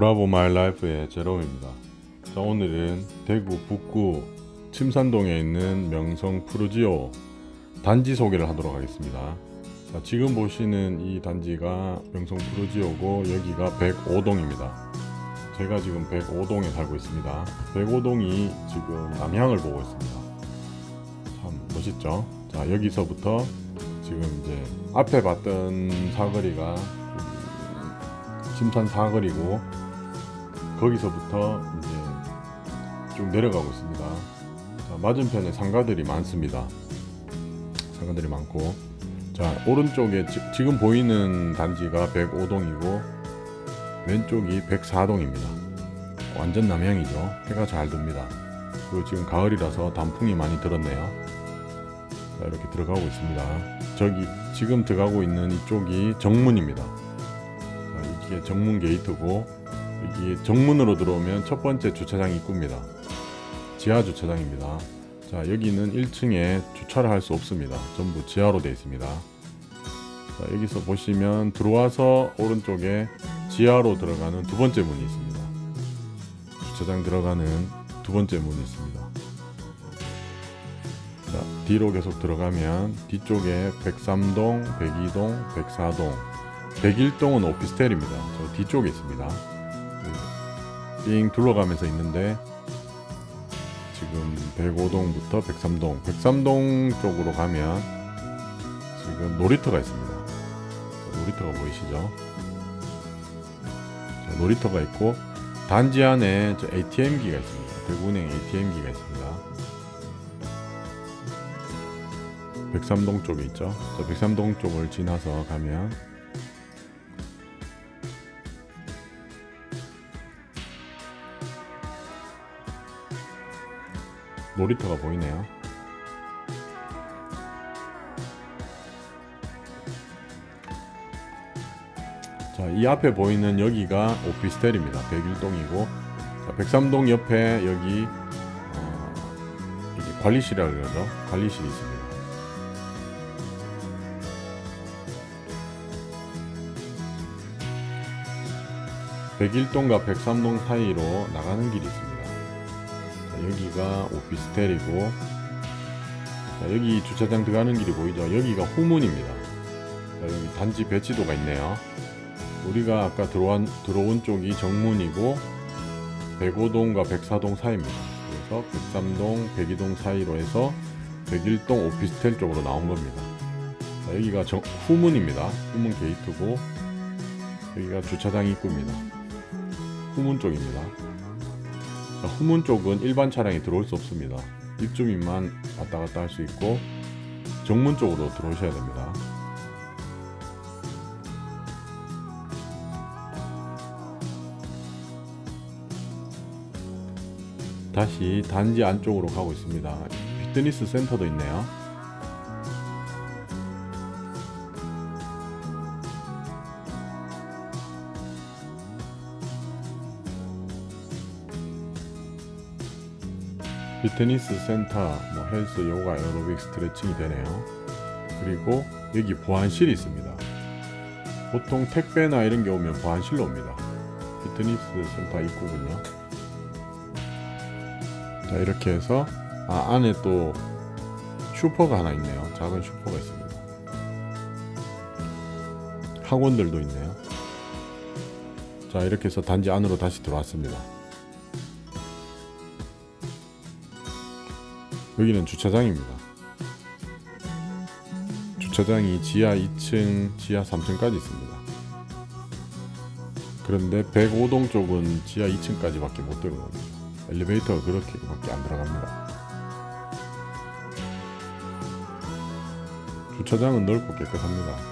브라보 마일 라이프의 제롬입니다. 자, 오늘은 대구 북구 침산동에 있는 명성 푸르지오 단지 소개를 하도록 하겠습니다. 자, 지금 보시는 이 단지가 명성 푸르지오고 여기가 105동입니다. 제가 지금 105동에 살고 있습니다. 105동이 지금 남향을 보고 있습니다. 참 멋있죠? 자, 여기서부터 지금 이제 앞에 봤던 사거리가 음, 침산 사거리고 거기서부터 이제 쭉 내려가고 있습니다. 자, 맞은편에 상가들이 많습니다. 상가들이 많고 자 오른쪽에 지, 지금 보이는 단지가 105동이고 왼쪽이 104동입니다. 완전 남향이죠. 해가 잘 듭니다. 그리고 지금 가을이라서 단풍이 많이 들었네요. 자, 이렇게 들어가고 있습니다. 저기 지금 들어가고 있는 이쪽이 정문입니다. 자, 이게 정문 게이트고 여기 정문으로 들어오면 첫 번째 주차장 입구입니다. 지하 주차장입니다. 자, 여기는 1층에 주차를 할 수 없습니다. 전부 지하로 되어 있습니다. 자, 여기서 보시면 들어와서 오른쪽에 지하로 들어가는 두 번째 문이 있습니다. 주차장 들어가는 두 번째 문이 있습니다. 자, 뒤로 계속 들어가면 뒤쪽에 103동, 102동, 104동, 101동은 오피스텔입니다. 저 뒤쪽에 있습니다. 네. 삥 둘러가면서 있는데 지금 105동부터 103동, 103동 쪽으로 가면 지금 놀이터가 있습니다. 자, 놀이터가 보이시죠? 자, 놀이터가 있고 단지 안에 저 ATM기가 있습니다. 대구은행 ATM기가 있습니다. 103동 쪽에 있죠. 자, 103동 쪽을 지나서 가면 놀이터가 보이네요. 자, 이 앞에 보이는 여기가 오피스텔입니다. 101동이고, 자, 103동 옆에 여기, 어, 여기 관리실이라고 그러죠. 관리실이 있습니다. (101동과 103동) 사이로 나가는 길이 있습니다. 자, 여기가 오피스텔이고 자, 여기 주차장 들어가는 길이 보이죠? 여기가 후문입니다. 자, 여기 단지 배치도가 있네요. 우리가 아까 들어온, 들어온 쪽이 정문이고 105동과 104동 사이입니다. 그래서 103동, 102동 사이로 해서 101동 오피스텔 쪽으로 나온 겁니다. 자, 여기가 정, 후문입니다. 후문 게이트고 여기가 주차장 입구입니다. 후문 쪽입니다. 자, 후문 쪽은 일반 차량이 들어올 수 없습니다. 입주민만 왔다 갔다 할 수 있고 정문 쪽으로 들어오셔야 됩니다. 다시 단지 안쪽으로 가고 있습니다. 피트니스 센터도 있네요. 피트니스 센터, 뭐 헬스, 요가, 에어로빅, 스트레칭이 되네요. 그리고 여기 보안실이 있습니다. 보통 택배나 이런 게 오면 보안실로 옵니다. 피트니스 센터 입구군요. 자 이렇게 해서 아, 안에 또 슈퍼가 하나 있네요. 작은 슈퍼가 있습니다. 학원들도 있네요. 자 이렇게 해서 단지 안으로 다시 들어왔습니다. 여기는 주차장입니다. 주차장이 지하 2층, 지하 3층까지 있습니다. 그런데 105동 쪽은 지하 2층까지밖에 못 들어갑니다. 엘리베이터가 그렇게밖에 안 들어갑니다. 주차장은 넓고 깨끗합니다.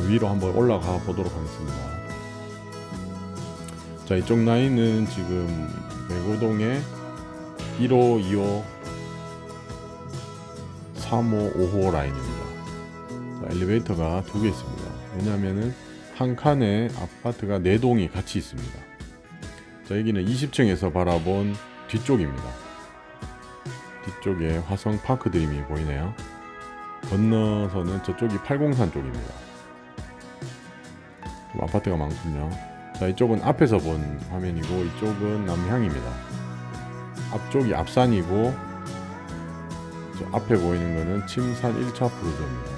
위로 한번 올라가 보도록 하겠습니다. 자, 이쪽 라인은 지금 매고동에 1호, 2호, 3호, 5호 라인입니다. 자, 엘리베이터가 두 개 있습니다. 왜냐하면은 한 칸에 아파트가 네 동이 같이 있습니다. 자, 여기는 20층에서 바라본 뒤쪽입니다. 뒤쪽에 화성 파크 드림이 보이네요. 건너서는 저쪽이 팔공산 쪽입니다. 좀 아파트가 많군요. 자, 이쪽은 앞에서 본 화면이고 이쪽은 남향입니다. 앞쪽이 앞산이고 저 앞에 보이는 거는 침산 1차 프로저입니다.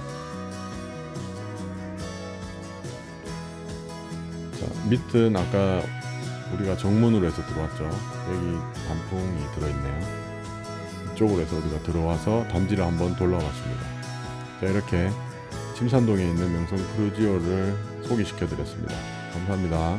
자, 밑은 아까 우리가 정문으로 해서 들어왔죠. 여기 단풍이 들어있네요. 이쪽으로 해서 우리가 들어와서 단지를 한번 돌아봤습니다. 자, 이렇게 침산동에 있는 명성 프루지오를 소개시켜 드렸습니다. 감사합니다.